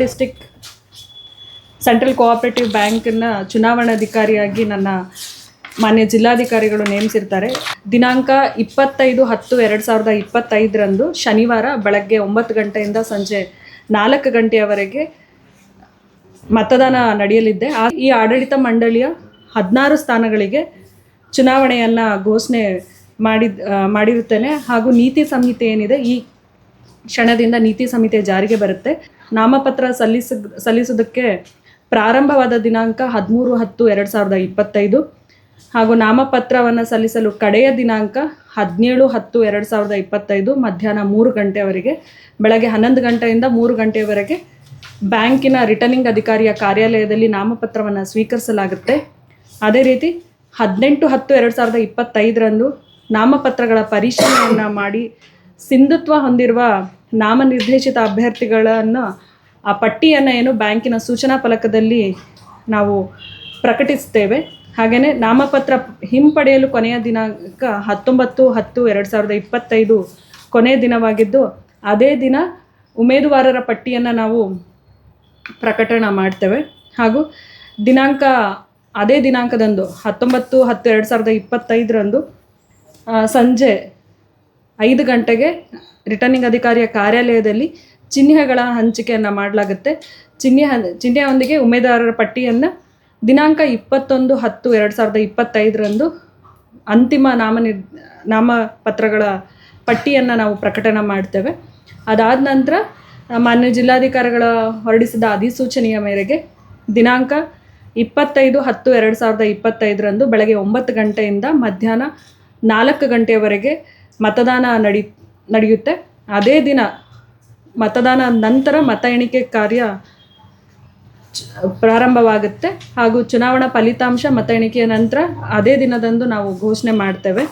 District central cooperative ಬ್ಯಾಂಕ್ನ ಚುನಾವಣಾಧಿಕಾರಿಯಾಗಿ ನನ್ನ ಮಾನ್ಯ ಜಿಲ್ಲಾಧಿಕಾರಿಗಳು ನೇಮಿಸಿರ್ತಾರೆ. ದಿನಾಂಕ ಇಪ್ಪತ್ತೈದು ಹತ್ತು ಎರಡು ಸಾವಿರದ ಇಪ್ಪತ್ತೈದರಂದು ಶನಿವಾರ ಬೆಳಗ್ಗೆ ಒಂಬತ್ತು ಗಂಟೆಯಿಂದ ಸಂಜೆ ನಾಲ್ಕು ಗಂಟೆಯವರೆಗೆ ಮತದಾನ ನಡೆಯಲಿದೆ. ಈ ಆಡಳಿತ ಮಂಡಳಿಯ ಹದಿನಾರು ಸ್ಥಾನಗಳಿಗೆ ಚುನಾವಣೆಯನ್ನು ಘೋಷಣೆ ಮಾಡಿದ್ ಮಾಡಿರುತ್ತೇನೆ. ಹಾಗೂ ನೀತಿ ಸಂಹಿತೆ ಏನಿದೆ, ಈ ಕ್ಷಣದಿಂದ ನೀತಿ ಸಂಹಿತೆ ಜಾರಿಗೆ ಬರುತ್ತೆ. ನಾಮಪತ್ರ ಸಲ್ಲಿಸ ಸಲ್ಲಿಸೋದಕ್ಕೆ ಪ್ರಾರಂಭವಾದ ದಿನಾಂಕ ಹದಿಮೂರು ಹತ್ತು ಎರಡು ಸಾವಿರದ ಇಪ್ಪತ್ತೈದು ಹಾಗೂ ನಾಮಪತ್ರವನ್ನು ಸಲ್ಲಿಸಲು ಕಡೆಯ ದಿನಾಂಕ ಹದಿನೇಳು ಹತ್ತು ಎರಡು ಸಾವಿರದ ಇಪ್ಪತ್ತೈದು ಮಧ್ಯಾಹ್ನ ಮೂರು ಗಂಟೆಯವರೆಗೆ ಬೆಳಗ್ಗೆ ಹನ್ನೊಂದು ಗಂಟೆಯಿಂದ ಮೂರು ಗಂಟೆಯವರೆಗೆ ಬ್ಯಾಂಕಿನ ರಿಟರ್ನಿಂಗ್ ಅಧಿಕಾರಿಯ ಕಾರ್ಯಾಲಯದಲ್ಲಿ ನಾಮಪತ್ರವನ್ನು ಸ್ವೀಕರಿಸಲಾಗುತ್ತೆ. ಅದೇ ರೀತಿ ಹದಿನೆಂಟು ಹತ್ತು ಎರಡು ಸಾವಿರದ ಇಪ್ಪತ್ತೈದರಂದು ನಾಮಪತ್ರಗಳ ಪರಿಶೀಲನೆಯನ್ನು ಮಾಡಿ ಸಿಂಧುತ್ವ ಹೊಂದಿರುವ ನಾಮನಿರ್ದೇಶಿತ ಅಭ್ಯರ್ಥಿಗಳನ್ನು ಆ ಪಟ್ಟಿಯನ್ನು ಏನು ಬ್ಯಾಂಕಿನ ಸೂಚನಾ ಫಲಕದಲ್ಲಿ ನಾವು ಪ್ರಕಟಿಸ್ತೇವೆ. ಹಾಗೆಯೇ ನಾಮಪತ್ರ ಹಿಂಪಡೆಯಲು ಕೊನೆಯ ದಿನಾಂಕ ಹತ್ತೊಂಬತ್ತು ಹತ್ತು ಎರಡು ಸಾವಿರದ ಇಪ್ಪತ್ತೈದು ಕೊನೆಯ ದಿನವಾಗಿದ್ದು, ಅದೇ ದಿನ ಉಮೇದುವಾರರ ಪಟ್ಟಿಯನ್ನು ನಾವು ಪ್ರಕಟಣೆ ಮಾಡ್ತೇವೆ. ಹಾಗೂ ದಿನಾಂಕ ಅದೇ ದಿನಾಂಕದಂದು ಹತ್ತೊಂಬತ್ತು ಹತ್ತು ಎರಡು ಸಾವಿರದ ಇಪ್ಪತ್ತೈದರಂದು ಸಂಜೆ ಐದು ಗಂಟೆಗೆ ರಿಟರ್ನಿಂಗ್ ಅಧಿಕಾರಿಯ ಕಾರ್ಯಾಲಯದಲ್ಲಿ ಚಿಹ್ನೆಗಳ ಹಂಚಿಕೆಯನ್ನು ಮಾಡಲಾಗುತ್ತೆ. ಚಿಹ್ನೆ ಚಿಹ್ನೆಯೊಂದಿಗೆ ಉಮೇದಾರರ ಪಟ್ಟಿಯನ್ನು ದಿನಾಂಕ ಇಪ್ಪತ್ತೊಂದು ಹತ್ತು ಎರಡು ಸಾವಿರದ ಇಪ್ಪತ್ತೈದರಂದು ಅಂತಿಮ ನಾಮನಿರ್ ನಾಮಪತ್ರಗಳ ಪಟ್ಟಿಯನ್ನು ನಾವು ಪ್ರಕಟಣೆ ಮಾಡ್ತೇವೆ. ಅದಾದ ನಂತರ ಮಾನ್ಯ ಜಿಲ್ಲಾಧಿಕಾರಿಗಳ ಹೊರಡಿಸಿದ ಅಧಿಸೂಚನೆಯ ಮೇರೆಗೆ ದಿನಾಂಕ ಇಪ್ಪತ್ತೈದು ಹತ್ತು ಎರಡು ಸಾವಿರದ ಇಪ್ಪತ್ತೈದರಂದು ಬೆಳಗ್ಗೆ ಒಂಬತ್ತು ಗಂಟೆಯಿಂದ ಮಧ್ಯಾಹ್ನ ನಾಲ್ಕು ಗಂಟೆಯವರೆಗೆ ಮತದಾನ ನಡಿ, ನಡೆಯುತ್ತೆ. ಅದೇ ದಿನ ಮತದಾನ ನಂತರ ಮತ ಎಣಿಕೆ ಕಾರ್ಯ ಪ್ರಾರಂಭವಾಗುತ್ತೆ ಹಾಗೂ ಚುನಾವಣಾ ಫಲಿತಾಂಶ ಮತ ಎಣಿಕೆಯ ನಂತರ ಅದೇ ದಿನದಂದು ನಾವು ಘೋಷಣೆ ಮಾಡ್ತೇವೆ.